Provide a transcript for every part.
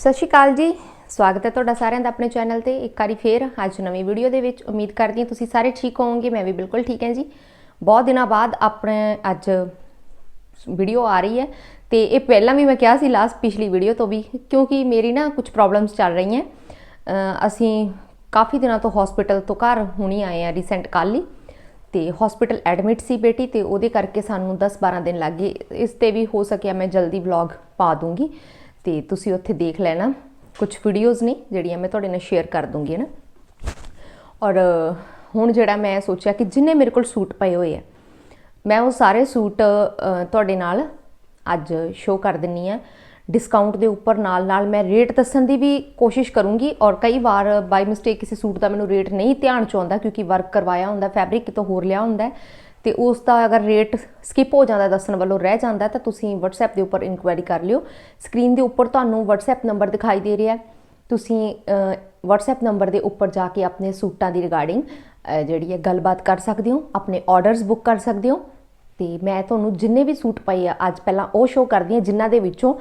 ਸਤਿ ਸ਼੍ਰੀ ਅਕਾਲ ਜੀ। ਸਵਾਗਤ ਹੈ ਤੁਹਾਡਾ ਸਾਰਿਆਂ ਦਾ ਆਪਣੇ ਚੈਨਲ ਤੇ। ਇੱਕ ਵਾਰੀ ਫੇਰ ਅੱਜ ਨਵੀਂ ਵੀਡੀਓ ਦੇ ਵਿੱਚ ਉਮੀਦ ਕਰਦੀ ਹਾਂ ਤੁਸੀਂ ਸਾਰੇ ਠੀਕ ਹੋਵੋਗੇ, ਮੈਂ ਵੀ ਬਿਲਕੁਲ ਠੀਕ ਹਾਂ ਜੀ। ਬਹੁਤ ਦਿਨਾਂ ਬਾਅਦ ਆਪਣੇ ਅੱਜ ਵੀਡੀਓ ਆ ਰਹੀ ਹੈ ਤੇ ਇਹ ਪਹਿਲਾਂ ਵੀ ਮੈਂ ਕਿਹਾ ਸੀ ਲਾਸਟ ਪਿਛਲੀ ਵੀਡੀਓ ਤੋਂ ਵੀ, ਕਿਉਂਕਿ ਮੇਰੀ ਨਾ ਕੁਝ ਪ੍ਰੋਬਲਮਸ ਚੱਲ ਰਹੀਆਂ। ਅਸੀਂ ਕਾਫੀ ਦਿਨਾਂ ਤੋਂ ਹਸਪੀਟਲ ਤੋਂ ਘਰ ਹੁਣੀ ਆਏ ਆ ਰੀਸੈਂਟ ਕੱਲ੍ਹ ਹੀ। ਤੇ ਹਸਪੀਟਲ ਐਡਮਿਟ ਸੀ ਬੇਟੀ ਤੇ ਉਹਦੇ ਕਰਕੇ ਸਾਨੂੰ 10-12 ਦਿਨ ਲੱਗ ਗਏ। ਇਸ ਤੇ ਵੀ ਹੋ ਸਕਿਆ ਮੈਂ ਜਲਦੀ ਵਲੌਗ ਪਾ ਦੂੰਗੀ। ਤੇ ਤੁਸੀਂ ਉੱਥੇ ਦੇਖ ਲੈਣਾ। ਕੁਝ ਵੀਡੀਓਜ਼ ਨੇ ਜਿਹੜੀਆਂ ਮੈਂ ਤੁਹਾਡੇ ਨਾਲ ਸ਼ੇਅਰ ਕਰ ਦੂੰਗੀ ਨਾ ਔਰ ਹੁਣ ਜਿਹੜਾ ਮੈਂ ਸੋਚਿਆ ਕਿ ਜਿੰਨੇ ਮੇਰੇ ਕੋਲ ਸੂਟ ਪਏ ਹੋਏ ਆ, ਮੈਂ ਉਹ ਸਾਰੇ ਸੂਟ ਤੁਹਾਡੇ ਨਾਲ ਅੱਜ ਸ਼ੋਅ ਕਰ ਦਿੰਨੀ ਆ। ਡਿਸਕਾਊਂਟ ਦੇ ਉੱਪਰ ਨਾਲ ਨਾਲ ਮੈਂ ਰੇਟ ਦੱਸਣ ਦੀ ਵੀ ਕੋਸ਼ਿਸ਼ ਕਰੂੰਗੀ ਔਰ ਕਈ ਵਾਰ ਬਾਈ ਮਿਸਟੇਕ ਕਿਸੇ ਸੂਟ ਦਾ ਮੈਨੂੰ ਰੇਟ ਨਹੀਂ ਧਿਆਨ ਚ ਆਉਂਦਾ ਕਿਉਂਕਿ ਵਰਕ ਕਰਵਾਇਆ ਹੁੰਦਾ ਫੈਬਰਿਕ ਕਿਤੋਂ ਹੋਰ ਲਿਆ ਹੁੰਦਾ ਤੇ ਉਸ ਦਾ ਅਗਰ ਰੇਟ ਸਕਿਪ ਹੋ ਜਾਂਦਾ ਦੱਸਣ ਵੱਲੋਂ ਰਹਿ ਜਾਂਦਾ ਤਾਂ ਤੁਸੀਂ WhatsApp ਦੇ ਉੱਪਰ ਇਨਕੁਆਇਰੀ ਕਰ ਲਿਓ। ਸਕਰੀਨ ਦੇ ਉੱਪਰ ਤੁਹਾਨੂੰ WhatsApp ਨੰਬਰ ਦਿਖਾਈ ਦੇ ਰਿਹਾ ਹੈ। ਤੁਸੀਂ ਅ, WhatsApp ਨੰਬਰ ਦੇ ਉੱਪਰ ਜਾ ਕੇ ਆਪਣੇ ਸੂਟਾਂ ਦੀ ਰਿਗਾਰਡਿੰਗ ਜਿਹੜੀ ਹੈ ਗੱਲਬਾਤ ਕਰ ਸਕਦੇ ਹੋ ਆਪਣੇ ਆਰਡਰਸ ਬੁੱਕ ਕਰ ਸਕਦੇ ਹੋ। ਤੇ ਮੈਂ ਤੁਹਾਨੂੰ ਜਿੰਨੇ ਵੀ ਸੂਟ ਪਏ ਆ ਅੱਜ ਪਹਿਲਾਂ ਉਹ ਸ਼ੋਅ ਕਰਦੀ ਹਾਂ ਜਿਨ੍ਹਾਂ ਦੇ ਵਿੱਚੋਂ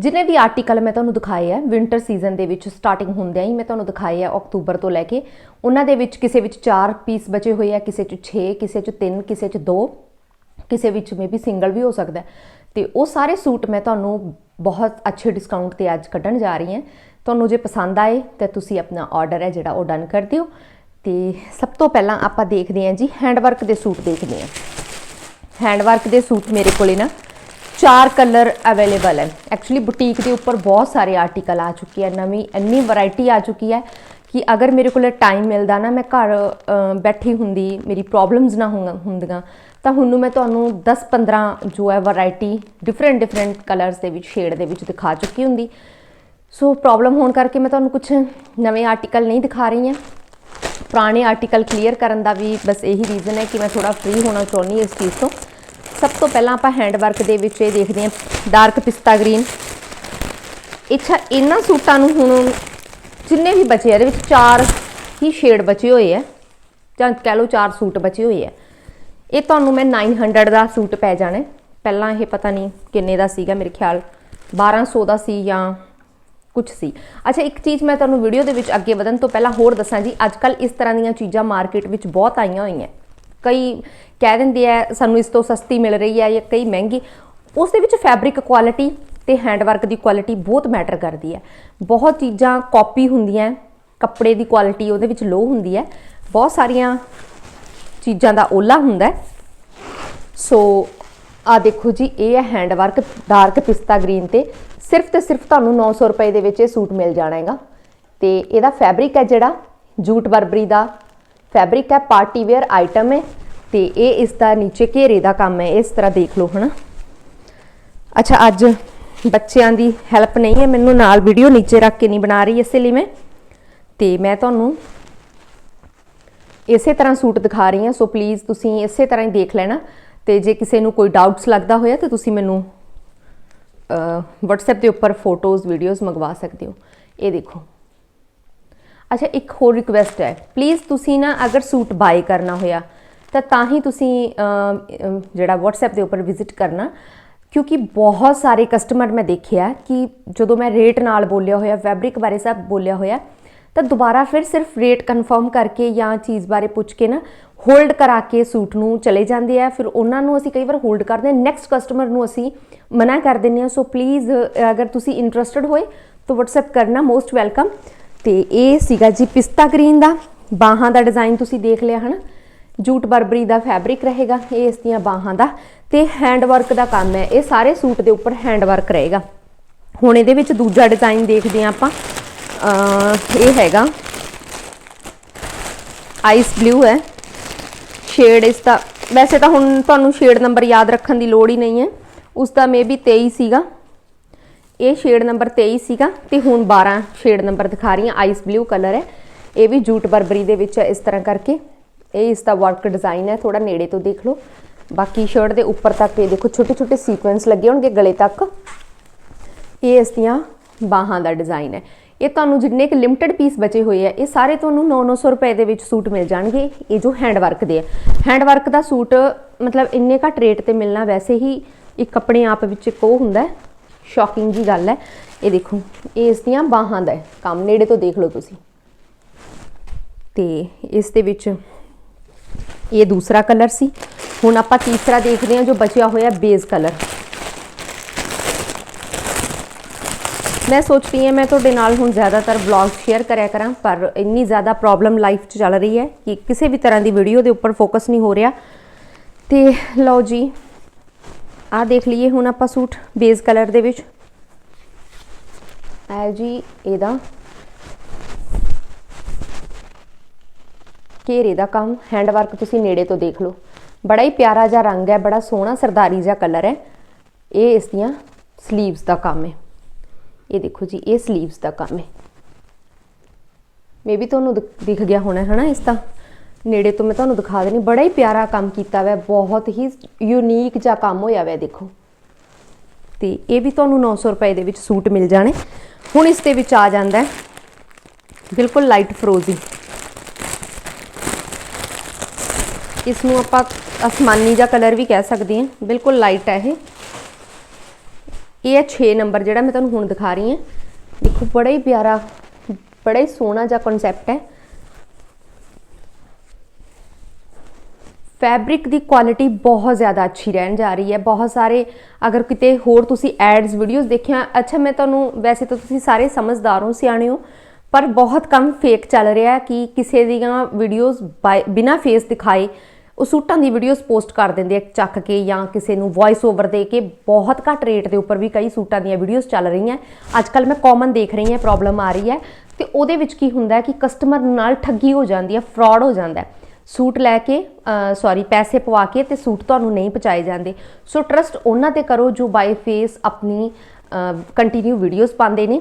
ਜਿੰਨੇ ਵੀ ਆਰਟੀਕਲ ਮੈਂ ਤੁਹਾਨੂੰ ਦਿਖਾਏ ਆ ਵਿంటర్ ਸੀਜ਼ਨ ਦੇ ਵਿੱਚ ਸਟਾਰਟਿੰਗ ਹੁੰਦਿਆਂ ਹੀ, ਮੈਂ ਤੁਹਾਨੂੰ ਦਿਖਾਏ ਆ ਅਕਤੂਬਰ ਤੋਂ ਲੈ ਕੇ। ਉਹਨਾਂ ਦੇ ਵਿੱਚ ਕਿਸੇ ਵਿੱਚ 4 ਪੀਸ ਬਚੇ ਹੋਏ ਆ, ਕਿਸੇ 'ਚ 6 ਕਿਸੇ 'ਚ 3 ਕਿਸੇ 'ਚ 2 ਕਿਸੇ ਵਿੱਚ ਮੇਬੀ ਸਿੰਗਲ ਵੀ ਹੋ ਸਕਦਾ ਹੈ। ਤੇ ਉਹ ਸਾਰੇ ਸੂਟ ਮੈਂ ਤੁਹਾਨੂੰ ਬਹੁਤ ਅੱਛੇ ਡਿਸਕਾਊਂਟ ਤੇ ਅੱਜ ਕੱਢਣ ਜਾ ਰਹੀ ਹਾਂ। ਤੁਹਾਨੂੰ ਜੇ ਪਸੰਦ ਆਏ, ਤਾਂ ਤੁਸੀਂ ਆਪਣਾ ਆਰਡਰ ਹੈ ਜਿਹੜਾ ਉਹ ਡਨ ਕਰ ਦਿਓ। ਤੇ ਸਭ ਤੋਂ ਪਹਿਲਾਂ ਆਪਾਂ ਦੇਖਦੇ ਹਾਂ ਜੀ ਹੈਂਡਵਰਕ ਦੇ ਸੂਟ ਦੇਖਦੇ ਹਾਂ। ਹੈਂਡਵਰਕ ਦੇ ਸੂਟ ਮੇਰੇ ਕੋਲੇ ਨਾ ਚਾਰ ਕਲਰ ਅਵੇਲੇਬਲ ਹੈ। ਐਕਚੁਅਲੀ ਬੁਟੀਕ ਦੇ ਉੱਪਰ ਬਹੁਤ ਸਾਰੇ ਆਰਟੀਕਲ ਆ ਚੁੱਕੇ ਹੈ, ਨਵੀਂ, ਇੰਨੀ ਵੈਰਾਈਟੀ ਆ ਚੁੱਕੀ ਹੈ ਕਿ ਅਗਰ ਮੇਰੇ ਕੋਲ ਟਾਈਮ ਮਿਲਦਾ ਨਾ, ਮੈਂ ਘਰ ਬੈਠੀ ਹੁੰਦੀ, ਮੇਰੀ ਪ੍ਰੋਬਲਮਸ ਨਾ ਹੋਣ- ਹੁੰਦੀਆਂ, ਤਾਂ ਹੁਣ ਨੂੰ ਮੈਂ ਤੁਹਾਨੂੰ 10-15 ਜੋ ਹੈ ਵੈਰਾਈਟੀ ਡਿਫਰੈਂਟ ਡਿਫਰੈਂਟ ਕਲਰਸ ਦੇ ਵਿੱਚ ਸ਼ੇਡ ਦੇ ਵਿੱਚ ਦਿਖਾ ਚੁੱਕੀ ਹੁੰਦੀ। ਸੋ ਪ੍ਰੋਬਲਮ ਹੋਣ ਕਰਕੇ ਮੈਂ ਤੁਹਾਨੂੰ ਕੁਝ ਨਵੇਂ ਆਰਟੀਕਲ ਨਹੀਂ ਦਿਖਾ ਰਹੀ ਹਾਂ। ਪੁਰਾਣੇ ਆਰਟੀਕਲ ਕਲੀਅਰ ਕਰਨ ਦਾ ਵੀ ਬਸ ਇਹੀ ਰੀਜ਼ਨ ਹੈ ਕਿ ਮੈਂ ਥੋੜਾ ਫ੍ਰੀ ਹੋਣਾ ਚਾਹੁੰਦੀ ਇਸ ਚੀਜ਼ ਤੋਂ। ਸਭ ਤੋਂ ਪਹਿਲਾਂ ਆਪਾਂ ਹੈਂਡ ਵਰਕ ਦੇ ਵਿੱਚ ਇਹ ਦੇਖਦੇ ਹਾਂ ਡਾਰਕ ਪਿਸਤਾ ਗ੍ਰੀਨ। ਇੱਛਾ ਇਹਨਾਂ ਸੂਟਾਂ ਨੂੰ ਹੁਣ ਜਿੰਨੇ ਵੀ ਬਚੇ ਆ, ਇਹਦੇ ਵਿੱਚ ਚਾਰ ਹੀ ਸ਼ੇਡ ਬਚੇ ਹੋਏ ਆ ਜਾਂ ਕਹਿ ਲਓ ਚਾਰ ਸੂਟ ਬਚੇ ਹੋਏ ਆ। ਇਹ ਤੁਹਾਨੂੰ ਮੈਂ 900 ਦਾ ਸੂਟ ਪੈ ਜਾਣਾ। ਪਹਿਲਾਂ ਇਹ ਪਤਾ ਨਹੀਂ ਕਿੰਨੇ ਦਾ ਸੀਗਾ ਮੇਰੇ ਖਿਆਲ 1200 ਦਾ ਸੀ ਜਾਂ ਕੁਝ ਸੀ। ਅੱਛਾ ਇੱਕ ਚੀਜ਼ ਮੈਂ ਤੁਹਾਨੂੰ ਵੀਡੀਓ ਦੇ ਵਿੱਚ ਅੱਗੇ ਵਧਣ ਤੋਂ ਪਹਿਲਾਂ ਹੋਰ ਦੱਸਾਂ ਜੀ ਅੱਜ ਕੱਲ ਇਸ ਤਰ੍ਹਾਂ ਦੀਆਂ ਚੀਜ਼ਾਂ ਮਾਰਕੀਟ ਵਿੱਚ ਬਹੁਤ ਆਈਆਂ ਹੋਈਆਂ। ਕਈ ਕਹਿ ਦਿੰਦੇ ਆ, ਸਾਨੂੰ ਇਸ ਤੋਂ ਸਸਤੀ ਮਿਲ ਰਹੀ ਹੈ ਜਾਂ ਕਈ ਮਹਿੰਗੀ, ਉਸ ਦੇ ਵਿੱਚ ਫੈਬਰਿਕ ਕੁਆਲਿਟੀ ਤੇ ਹੈਂਡਵਰਕ ਦੀ ਕੁਆਲਿਟੀ ਬਹੁਤ ਮੈਟਰ ਕਰਦੀ ਹੈ। ਬਹੁਤ ਚੀਜ਼ਾਂ ਕਾਪੀ ਹੁੰਦੀਆਂ, ਕੱਪੜੇ ਦੀ ਕੁਆਲਿਟੀ ਉਹਦੇ ਵਿੱਚ ਲੋ ਹੁੰਦੀ ਹੈ। ਬਹੁਤ ਸਾਰੀਆਂ ਚੀਜ਼ਾਂ ਦਾ ਓਲਾ ਹੁੰਦਾ ਸੋ ਆ ਦੇਖੋ ਜੀ, ਇਹ ਹੈ ਹੈਂਡ ਡਾਰਕ ਪਿਸਤਾ ਗ੍ਰੀਨ ਤੇ। ਸਿਰਫ ਤੇ ਸਿਰਫ ਤੁਹਾਨੂੰ 900 ਰੁਪਏ ਦੇ ਵਿੱਚ ਇਹ ਸੂਟ ਮਿਲ ਜਾਣਾ ਹੈਗਾ। ਤੇ ਇਹਦਾ ਫੈਬਰਿਕ ਹੈ ਜਿਹੜਾ, ਜੂਟ ਬਰਬਰੀ ਦਾ ਫੈਬਰਿਕ ਹੈ, ਪਾਰਟੀ ਵੇਅਰ ਆਈਟਮ ਹੈ ਤੇ ਇਹ ਇਸ ਦਾ ਨੀਚੇ ਘੇਰੇ ਦਾ ਕੰਮ ਹੈ, ਇਸ ਤਰ੍ਹਾਂ ਦੇਖ ਲਓ ਹਨਾ। ਅੱਛਾ, ਅੱਜ ਬੱਚਿਆਂ ਦੀ ਹੈਲਪ ਨਹੀਂ ਹੈ, ਮੈਨੂੰ ਨਾਲ ਵੀਡੀਓ ਨੀਚੇ ਰੱਖ ਕੇ ਨਹੀਂ ਬਣਾ ਰਹੀ ਇਸੇ ਲਈ ਮੈਂ। ਤੇ ਮੈਂ ਤੁਹਾਨੂੰ ਇਸੇ ਤਰ੍ਹਾਂ ਸੂਟ ਦਿਖਾ ਰਹੀ ਹਾਂ, ਸੋ ਪਲੀਜ਼ ਤੁਸੀਂ ਇਸੇ ਤਰ੍ਹਾਂ ਹੀ ਦੇਖ ਲੈਣਾ। ਤੇ ਜੇ ਕਿਸੇ ਨੂੰ ਕੋਈ ਡਾਊਟਸ ਲੱਗਦਾ ਹੋਇਆ, ਤਾਂ ਤੁਸੀਂ ਮੈਨੂੰ ਅ WhatsApp ਦੇ ਉੱਪਰ ਫੋਟੋਜ਼ ਵੀਡੀਓਜ਼ ਮੰਗਵਾ ਸਕਦੇ ਹੋ। ਇਹ ਦੇਖੋ। ਅੱਛਾ, ਇੱਕ ਹੋਰ ਰਿਕੁਐਸਟ ਹੈ। ਪਲੀਜ਼ ਤੁਸੀਂ ਨਾ ਅਗਰ ਸੂਟ ਬਾਈ ਕਰਨਾ ਹੋਇਆ, ਤਾਂ ਤਾਂ ਹੀ ਤੁਸੀਂ ਜਿਹੜਾ WhatsApp ਦੇ ਉੱਪਰ ਵਿਜ਼ਿਟ ਕਰਨਾ। ਕਿਉਂਕਿ ਬਹੁਤ ਸਾਰੇ ਕਸਟਮਰ ਮੈਂ ਦੇਖਿਆ ਕਿ ਜਦੋਂ ਮੈਂ ਰੇਟ ਨਾਲ ਬੋਲਿਆ ਹੋਇਆ ਫੈਬਰਿਕ ਬਾਰੇ ਸਭ ਬੋਲਿਆ ਹੋਇਆ, ਤਾਂ ਦੁਬਾਰਾ ਫਿਰ ਸਿਰਫ ਰੇਟ ਕਨਫਰਮ ਕਰਕੇ ਜਾਂ ਚੀਜ਼ ਬਾਰੇ ਪੁੱਛ ਕੇ ਨਾ ਹੋਲਡ ਕਰਾ ਕੇ ਸੂਟ ਨੂੰ ਚਲੇ ਜਾਂਦੇ ਆ। ਫਿਰ ਉਹਨਾਂ ਨੂੰ ਅਸੀਂ ਕਈ ਵਾਰ ਹੋਲਡ ਕਰਦੇ ਹਾਂ ਨੈਕਸਟ ਕਸਟਮਰ ਨੂੰ ਅਸੀਂ ਮਨਾ ਕਰ ਦਿੰਦੇ ਹਾਂ। ਸੋ ਪਲੀਜ਼ ਅਗਰ ਤੁਸੀਂ ਇੰਟਰਸਟਿਡ ਹੋਏ, ਤਾਂ WhatsApp ਕਰਨਾ ਮੋਸਟ ਵੈਲਕਮ ਤੇ ਇਹ ਸੀਗਾ ਜੀ ਪਿਸਤਾ ਗ੍ਰੀਨ ਦਾ। ਬਾਹਾਂ ਦਾ ਡਿਜ਼ਾਈਨ ਤੁਸੀਂ ਦੇਖ ਲਿਆ ਹਨਾ? ਜੂਟ ਬਰਬਰੀ ਦਾ ਫੈਬਰਿਕ ਰਹੇਗਾ ਇਹ, ਇਸ ਦੀਆਂ ਬਾਹਾਂ ਦਾ। ਤੇ ਹੈਂਡ ਵਰਕ ਦਾ ਕੰਮ ਹੈ। ਇਹ ਸਾਰੇ ਸੂਟ ਦੇ ਉੱਪਰ ਹੈਂਡ ਵਰਕ ਰਹੇਗਾ। ਹੁਣ ਇਹਦੇ ਵਿੱਚ ਦੂਜਾ ਡਿਜ਼ਾਈਨ ਦੇਖਦੇ ਹਾਂ ਆਪਾਂ। ਇਹ ਹੈਗਾ। ਆਈਸ ਬਲੂ ਹੈ। ਸ਼ੇਡ ਇਸ ਦਾ ਵੈਸੇ ਤਾਂ ਹੁਣ ਤੁਹਾਨੂੰ ਸ਼ੇਡ ਨੰਬਰ ਯਾਦ ਰੱਖਣ ਦੀ ਲੋੜ ਹੀ ਨਹੀਂ ਹੈ। ਉਸ ਦਾ ਮੇਬੀ 23 ਸੀਗਾ। ਇਹ ਸ਼ੇਡ ਨੰਬਰ 23 ਸੀਗਾ ਤੇ ਹੁਣ 12 ਸ਼ੇਡ ਨੰਬਰ ਦਿਖਾ ਰਹੀ ਹਾਂ। ਆਈਸ ਬਲੂ ਕਲਰ ਹੈ। ਇਹ ਵੀ ਜੂਟ ਬਰਬਰੀ ਦੇ ਵਿੱਚ ਹੈ ਇਸ ਤਰ੍ਹਾਂ ਕਰਕੇ। ਇਹ ਇਸ ਦਾ ਵਰਕ ਡਿਜ਼ਾਈਨ ਹੈ। ਥੋੜਾ ਨੇੜੇ ਤੋਂ ਦੇਖ ਲਓ। ਬਾਕੀ ਸ਼ਰਟ ਦੇ ਉੱਪਰ ਤੱਕ ਇਹ ਦੇਖੋ, ਛੋਟੇ ਛੋਟੇ ਸੀਕੁਐਂਸ ਲੱਗੇ ਹੋਣਗੇ ਗਲੇ ਤੱਕ। ਇਹ ਇਸ ਦੀਆਂ ਬਾਹਾਂ ਦਾ ਡਿਜ਼ਾਈਨ ਹੈ। ਇਹ ਤੁਹਾਨੂੰ ਜਿੰਨੇ ਕਿ ਲਿਮਟਿਡ ਪੀਸ ਬਚੇ ਹੋਏ ਆ, ਇਹ ਸਾਰੇ ਤੁਹਾਨੂੰ 9-900 ਰੁਪਏ ਦੇ ਵਿੱਚ ਸੂਟ ਮਿਲ ਜਾਣਗੇ। ਇਹ ਜੋ ਹੈਂਡ ਵਰਕ ਦੇ ਆ। ਹੈਂਡ ਵਰਕ ਦਾ ਸੂਟ ਮਤਲਬ ਇੰਨੇ ਘੱਟ ਰੇਟ ਤੇ ਮਿਲਣਾ ਵੈਸੇ ਹੀ ਇੱਕ ਆਪਣੇ ਆਪ ਵਿੱਚ ਇੱਕ ਉਹ ਹੁੰਦਾ ਸ਼ੌਕਿੰਗ ਜੀ ਗੱਲ ਹੈ। ਇਹ ਦੇਖੋ, ਇਹ ਇਸ ਦੀਆਂ ਬਾਹਾਂ ਦਾ ਹੈ। ਕੰਮ ਨੇੜੇ ਤੋਂ ਦੇਖ ਲਓ ਤੁਸੀਂ। ਤੇ ਇਸ ਦੇ ਵਿੱਚ ਇਹ ਦੂਸਰਾ ਕਲਰ ਸੀ। ਹੁਣ ਆਪਾਂ ਤੀਸਰਾ ਦੇਖਦੇ ਹਾਂ ਜੋ ਬਚਿਆ ਹੋਇਆ ਬੇਸ ਕਲਰ। ਮੈਂ ਸੋਚਦੀ ਹਾਂ, ਮੈਂ ਤੁਹਾਡੇ ਨਾਲ ਹੁਣ ਜ਼ਿਆਦਾਤਰ ਵਲੌਗ ਸ਼ੇਅਰ ਕਰਿਆ ਕਰਾਂ, ਪਰ ਇੰਨੀ ਜ਼ਿਆਦਾ ਪ੍ਰੋਬਲਮ ਲਾਈਫ 'ਚ ਚੱਲ ਰਹੀ ਹੈ ਕਿ ਕਿਸੇ ਵੀ ਤਰ੍ਹਾਂ ਦੀ ਵੀਡੀਓ ਦੇ ਉੱਪਰ ਫੋਕਸ ਨਹੀਂ ਹੋ ਰਿਹਾ। ਤੇ ਲਓ ਜੀ ਆਹ ਦੇਖ ਲਈਏ, ਹੁਣ ਆਪਾਂ ਸੂਟ ਬੇਸ ਕਲਰ ਦੇ ਵਿੱਚ। ਹੈ ਜੀ ਇਹਦਾ। ਘੇਰੇ ਦਾ ਕੰਮ ਹੈਂਡ ਵਰਕ ਤੁਸੀਂ ਨੇੜੇ ਤੋਂ ਦੇਖ ਲਓ। ਬੜਾ ਹੀ ਪਿਆਰਾ ਜਿਹਾ ਰੰਗ ਹੈ, ਬੜਾ ਸੋਹਣਾ ਸਰਦਾਰੀ ਜਿਹਾ ਕਲਰ ਹੈ। ਇਹ ਇਸ ਦੀਆਂ 슬ੀਵਸ ਦਾ ਕੰਮ ਹੈ। ਇਹ ਦੇਖੋ ਜੀ, ਇਹ 슬ੀਵਸ ਦਾ ਕੰਮ ਹੈ। ਮੇਬੀ ਤੁਹਾਨੂੰ ਦਿਖ- ਦਿਖ ਗਿਆ ਹੋਣਾ ਹੈ ਨਾ ਇਸ ਦਾ ਨੇੜੇ ਤੋਂ ਮੈਂ ਤੁਹਾਨੂੰ ਦਿਖਾ ਦੇਣੀ ਬੜਾ ਹੀ ਪਿਆਰਾ ਕੰਮ ਕੀਤਾ ਹੋਇਆ, ਬਹੁਤ ਹੀ ਯੂਨੀਕ ਜਿਹਾ ਕੰਮ ਹੋਇਆ ਹੋਇਆ, ਦੇਖੋ। ਤੇ ਇਹ ਵੀ ਤੁਹਾਨੂੰ 900 ਰੁਪਏ ਦੇ ਵਿੱਚ ਸੂਟ ਮਿਲ ਜਾਣੇ। ਹੁਣ ਇਸ ਦੇ ਵਿੱਚ ਆ ਜਾਂਦਾ ਹੈ। ਬਿਲਕੁਲ ਲਾਈਟ ਫਰੋਜ਼ੀ ਇਸ ਨੂੰ ਆਪਾਂ ਅਸਮਾਨੀ ਜਿਹਾ ਕਲਰ ਵੀ ਕਹਿ ਸਕਦੇ ਹਾਂ। ਬਿਲਕੁਲ ਲਾਈਟ ਹੈ ਇਹ। ਇਹ ਹੈ 6 ਨੰਬਰ ਜਿਹੜਾ ਮੈਂ ਤੁਹਾਨੂੰ ਹੁਣ ਦਿਖਾ ਰਹੀ ਹਾਂ। ਦੇਖੋ, ਬੜਾ ਹੀ ਪਿਆਰਾ, ਬੜਾ ਹੀ ਸੋਹਣਾ ਜਿਹਾ ਕਨਸੈਪਟ ਹੈ। ਫੈਬਰਿਕ ਦੀ ਕੁਆਲਿਟੀ ਬਹੁਤ ਜ਼ਿਆਦਾ ਅੱਛੀ ਰਹਿਣ ਜਾ ਰਹੀ ਹੈ। ਬਹੁਤ ਸਾਰੇ, ਅਗਰ ਕਿਤੇ ਹੋਰ ਤੁਸੀਂ ਐਡਸ ਵੀਡੀਓਜ਼ ਦੇਖਿਆ, ਅੱਛਾ, ਮੈਂ ਤੁਹਾਨੂੰ ਵੈਸੇ ਤਾਂ ਤੁਸੀਂ ਸਾਰੇ ਸਮਝਦਾਰ ਹੋ, ਸਿਆਣੇ ਹੋ, ਪਰ ਬਹੁਤ ਕੰਮ ਫੇਕ ਚੱਲ ਰਿਹਾ ਕਿ ਕਿਸੇ ਦੀਆਂ ਵੀਡੀਓਜ਼ ਬਿਨਾ ਫੇਸ ਦਿਖਾਏ, ਉਹ ਸੂਟਾਂ ਦੀ ਵੀਡੀਓਜ਼ ਪੋਸਟ ਕਰ ਦਿੰਦੇ ਆ, ਚੱਕ ਕੇ ਜਾਂ ਕਿਸੇ ਨੂੰ ਵੌਇਸ ਓਵਰ ਦੇ ਕੇ, ਬਹੁਤ ਘੱਟ ਰੇਟ ਦੇ ਉੱਪਰ ਵੀ ਕਈ ਸੂਟਾਂ ਦੀਆਂ ਵੀਡੀਓਜ਼ ਚੱਲ ਰਹੀਆਂ। ਅੱਜ ਕੱਲ ਮੈਂ ਕਾਮਨ ਦੇਖ ਰਹੀ ਹਾਂ ਪ੍ਰੋਬਲਮ ਆ ਰਹੀ ਹੈ। ਤੇ ਉਹਦੇ ਵਿੱਚ ਕੀ ਹੁੰਦਾ ਹੈ ਕਿ ਕਸਟਮਰ ਨਾਲ ਠੱਗੀ ਹੋ ਜਾਂਦੀ ਹੈ ਫਰਾਡ ਹੋ ਜਾਂਦਾ ਹੈ। ਸੂਟ ਲੈ ਕੇ ਸੌਰੀ ਪੈਸੇ ਪਵਾ ਕੇ ਤੇ ਸੂਟ ਤੁਹਾਨੂੰ ਨਹੀਂ ਪਹੁੰਚਾਏ ਜਾਂਦੇ। ਸੋ ਟਰਸਟ ਉਹਨਾਂ ਤੇ ਕਰੋ ਜੋ ਬਾਈ ਫੇਸ ਆਪਣੀ ਕੰਟੀਨਿਊ ਵੀਡੀਓਜ਼ ਪਾਉਂਦੇ ਨੇ